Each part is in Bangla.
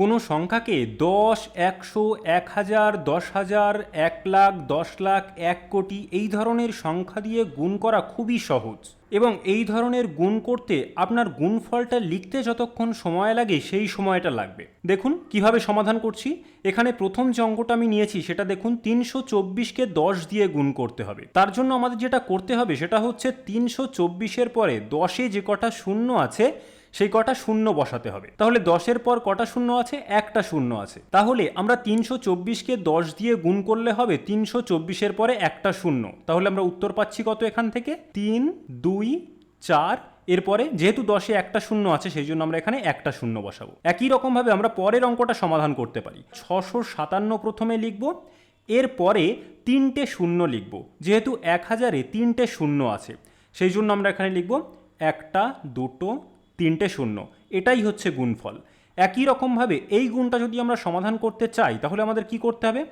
কোনো সংখ্যাকে দশ, একশো, এক হাজার, দশ হাজার, এক লাখ, দশ লাখ, এক কোটি এই ধরনের সংখ্যা দিয়ে গুণ করা খুবই সহজ। এবং এই ধরনের গুণ করতে আপনার গুণফলটা লিখতে যতক্ষণ সময় লাগে সেই সময়টা লাগবে। দেখুন, কীভাবে সমাধান করছি। এখানে প্রথম অঙ্কটা আমি নিয়েছি, সেটা দেখুন, তিনশো চব্বিশকে দশ দিয়ে গুণ করতে হবে। তার জন্য আমাদের যেটা করতে হবে, সেটা হচ্ছে তিনশো চব্বিশের পরে দশে যে কটা শূন্য আছে সেই কটা শূন্য বসাতে হবে। তাহলে দশের পর কটা শূন্য আছে? একটা শূন্য আছে। তাহলে আমরা তিনশো চব্বিশকে দশ দিয়ে গুণ করলে হবে তিনশো চব্বিশের পরে একটা শূন্য। তাহলে আমরা উত্তর পাচ্ছি কত এখান থেকে? তিন, দুই, চার। এরপরে যেহেতু দশে একটা শূন্য আছে, সেই জন্য আমরা এখানে একটা শূন্য বসাবো। একই রকমভাবে আমরা পরের অঙ্কটা সমাধান করতে পারি। ছশো সাতান্ন প্রথমে লিখব, এরপরে তিনটে শূন্য লিখব। যেহেতু এক হাজারে তিনটে শূন্য আছে, সেই জন্য আমরা এখানে লিখব, একটা, দুটো তিনটে শূন্য। এটাই হচ্ছে গুণফল। একই রকমভাবে এই গুণটা যদি আমরা সমাধান করতে চাই, তাহলে আমাদের কি করতে হবে?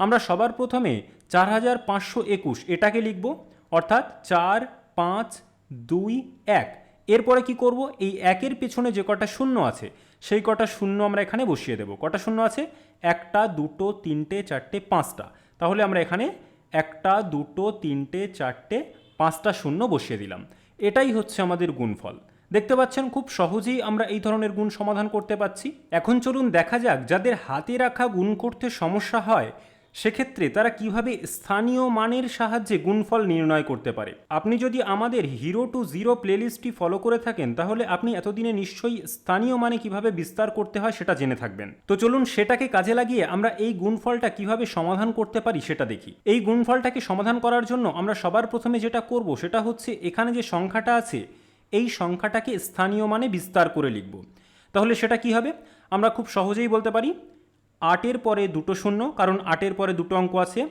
আমরা সবার প্রথমে চার হাজার পাঁচশো একুশ এটাকে লিখব, অর্থাৎ চার পাঁচ দুই এক। এরপরে কি করব? এই একের পেছনে যে কটা শূন্য আছে, সেই কটা শূন্য আমরা এখানে বসিয়ে দেব। কটা শূন্য আছে? একটা, দুটো, তিনটে, চারটে, পাঁচটা। তাহলে আমরা এখানে একটা, দুটো, তিনটে, চারটে, পাঁচটা শূন্য বসিয়ে দিলাম। এটাই হচ্ছে আমাদের গুণফল। দেখতে পাচ্ছেন খুব সহজেই আমরা এই ধরনের গুণ সমাধান করতে পারছি। এখন চলুন দেখা যাক যাদের হাতে রাখা গুণ করতে সমস্যা হয়, সেক্ষেত্রে তারা কীভাবে স্থানীয় মানের সাহায্যে গুণফল নির্ণয় করতে পারে। আপনি যদি আমাদের হিরো টু জিরো প্লেলিস্টটি ফলো করে থাকেন, তাহলে আপনি এতদিনে নিশ্চয়ই স্থানীয় মানে কীভাবে বিস্তার করতে হয় সেটা জেনে থাকবেন। তো চলুন সেটাকে কাজে লাগিয়ে আমরা এই গুণফলটা কীভাবে সমাধান করতে পারি সেটা দেখি। এই গুণফলটাকে সমাধান করার জন্য আমরা সবার প্রথমে যেটা করব, সেটা হচ্ছে এখানে যে সংখ্যাটা আছে এই সংখ্যাটাকে স্থানীয় মানে বিস্তার করে লিখব। তাহলে সেটা কি হবে? আমরা খুব সহজেই বলতে পারি, আটের পরে দুটো শূন্য, কারণ আটের পরে দুটো অঙ্ক আছে,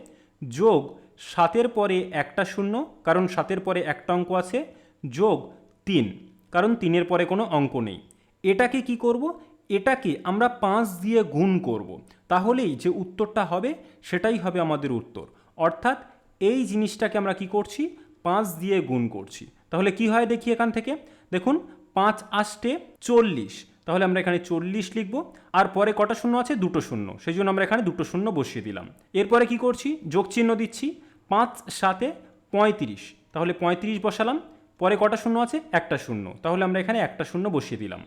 যোগ সাতের পরে একটা শূন্য, কারণ সাতের পরে একটা অঙ্ক আছে, যোগ তিন, কারণ তিনের পরে কোনো অঙ্ক নেই। এটাকে কি করব? এটাকে আমরা পাঁচ দিয়ে গুণ করব। তাহলেই যে উত্তরটা হবে, সেটাই হবে আমাদের উত্তর। অর্থাৎ এই জিনিসটাকে আমরা কি করছি? পাঁচ দিয়ে গুণ করছি। তাহলে কি হয় দেখি এখান থেকে? দেখুন, পাঁচ আষ্টে চল্লিশ। তাহলে আমরা এখানে চল্লিশ লিখব, আর পরে কটা শূন্য আছে? দুটো শূন্য। সেই জন্য আমরা এখানে দুটো শূন্য বসিয়ে দিলাম। এরপরে কি করছি? যোগ চিহ্ন দিচ্ছি। পাঁচ সাতে পঁয়ত্রিশ। তাহলে পঁয়ত্রিশ বসালাম। পরে কটা শূন্য আছে? একটা শূন্য। তাহলে আমরা এখানে একটা শূন্য বসিয়ে দিলাম।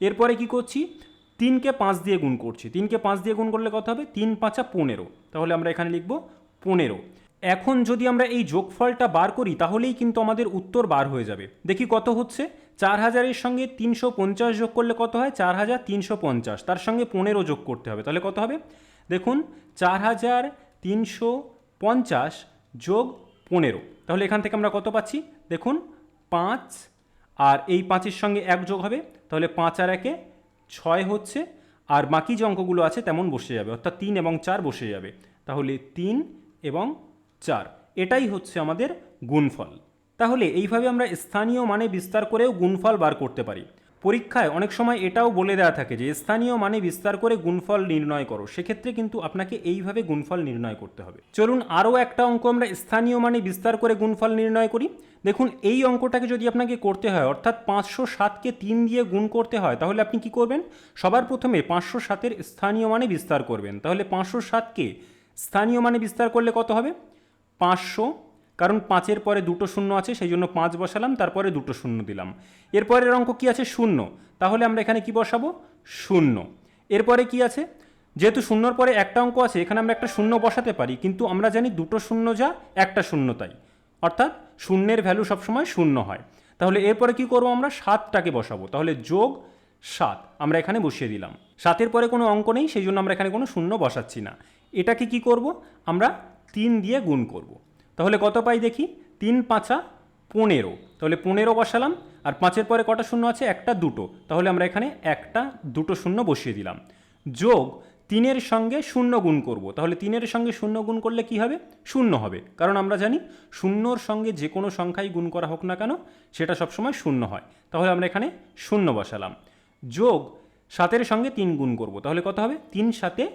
এরপরে কি করছি? তিনকে পাঁচ দিয়ে গুণ করছি। তিনকে পাঁচ দিয়ে গুণ করলে কত হবে? তিন পাঁচা পনেরো। তাহলে আমরা এখানে লিখব পনেরো। এখন যদি আমরা এই যোগফলটা বার করি, তাহলেই কিন্তু আমাদের উত্তর বার হয়ে যাবে। দেখি কত হচ্ছে? চার হাজারের সঙ্গে তিনশো পঞ্চাশ যোগ করলে কত হয়? চার হাজার তিনশো পঞ্চাশ। তার সঙ্গে পনেরো যোগ করতে হবে। তাহলে কত হবে? দেখুন চার হাজার তিনশো পঞ্চাশ যোগ পনেরো। তাহলে এখান থেকে আমরা কত পাচ্ছি? দেখুন, পাঁচ আর এই পাঁচের সঙ্গে এক যোগ হবে। তাহলে পাঁচ আর একে ছয় হচ্ছে। আর বাকি যে অঙ্কগুলো আছে, তেমন বসে যাবে। অর্থাৎ তিন এবং চার বসে যাবে। তাহলে তিন এবং চার। এটাই হচ্ছে আমাদের গুণফল। তাহলে এইভাবে আমরা স্থানীয় মানে বিস্তার করেও গুণফল বার করতে পারি। পরীক্ষায় অনেক সময় এটাও বলে দেওয়া থাকে যে, স্থানীয় মানে বিস্তার করে গুণফল নির্ণয় করো। সেক্ষেত্রে কিন্তু আপনাকে এইভাবে গুণফল নির্ণয় করতে হবে। চলুন আরও একটা অঙ্ক আমরা স্থানীয় মানে বিস্তার করে গুণফল নির্ণয় করি। দেখুন, এই অঙ্কটাকে যদি আপনাকে করতে হয়, অর্থাৎ পাঁচশো সাতকে তিন দিয়ে গুণ করতে হয়, তাহলে আপনি কি করবেন? সবার প্রথমে পাঁচশো সাতের স্থানীয় মানে বিস্তার করবেন। তাহলে পাঁচশো সাতকে স্থানীয় মানে বিস্তার করলে কত হবে? পাঁচশো, কারণ পাঁচের পরে দুটো শূন্য আছে, সেই জন্য পাঁচ বসালাম, তারপরে দুটো শূন্য দিলাম। এরপরের অঙ্ক কি আছে? শূন্য। তাহলে আমরা এখানে কি বসাবো? শূন্য। এরপরে কি আছে? যেহেতু শূন্যর পরে একটা অঙ্ক আছে, এখানে আমরা একটা শূন্য বসাতে পারি, কিন্তু আমরা জানি দুটো শূন্য যা, একটা শূন্য তাই। অর্থাৎ শূন্যের ভ্যালু সবসময় শূন্য হয়। তাহলে এরপরে কি করব আমরা? সাতটাকে বসাবো। তাহলে যোগ সাত, আমরা এখানে বসিয়ে দিলাম। সাতের পরে কোনো অঙ্ক নেই, সেই জন্য আমরা এখানে কোনো শূন্য বসাচ্ছি না। এটাকে কি করব? আমরা তিন দিয়ে গুণ করব। তাহলে কত পাই দেখি? তিন পাঁচা পনেরো। তাহলে পনেরো বসালাম, আর পাঁচের পরে কটা শূন্য আছে? একটা, দুটো। তাহলে আমরা এখানে একটা, দুটো শূন্য বসিয়ে দিলাম। যোগ তিনের সঙ্গে শূন্য গুণ করব। তাহলে তিনের সঙ্গে শূন্য গুণ করলে কি হবে? শূন্য হবে। কারণ আমরা জানি শূন্যর সঙ্গে যে কোনো সংখ্যাই গুণ করা হোক না কেন, সেটা সবসময় শূন্য হয়। তাহলে আমরা এখানে শূন্য বসালাম। যোগ সাতের সঙ্গে তিন গুণ করব। তাহলে কত হবে? তিন সাতে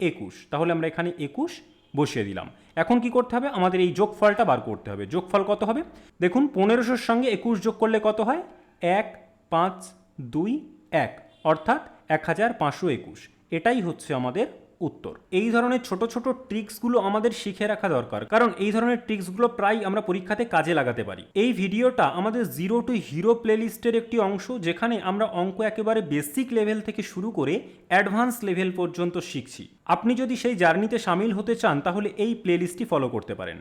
একুশ। তাহলে আমরা এখানে একুশ বসিয়ে দিলাম। এখন কি করতে হবে? আমাদের এই যোগফলটা বার করতে হবে। যোগফল কত হবে? দেখুন, পনেরোশোর সঙ্গে একুশ যোগ করলে কত হয়? এক, পাঁচ, দুই, এক। অর্থাৎ এক হাজার পাঁচশো একুশ। এটাই হচ্ছে আমাদের উত্তর। এই ধরনের ছোট ছোট ট্রিক্সগুলো আমাদের শিখে রাখা দরকার। কারণ এই ধরনের ট্রিক্সগুলো প্রায় আমরা পরীক্ষাতে কাজে লাগাতে পারি। এই ভিডিওটা আমাদের জিরো টু হিরো প্লেলিস্টের একটি অংশ, যেখানে আমরা অঙ্ক একেবারে বেসিক লেভেল থেকে শুরু করে অ্যাডভান্স লেভেল পর্যন্ত শিখছি। আপনি যদি সেই জার্নিতে সামিল হতে চান, তাহলে এই প্লেলিস্টটি ফলো করতে পারেন।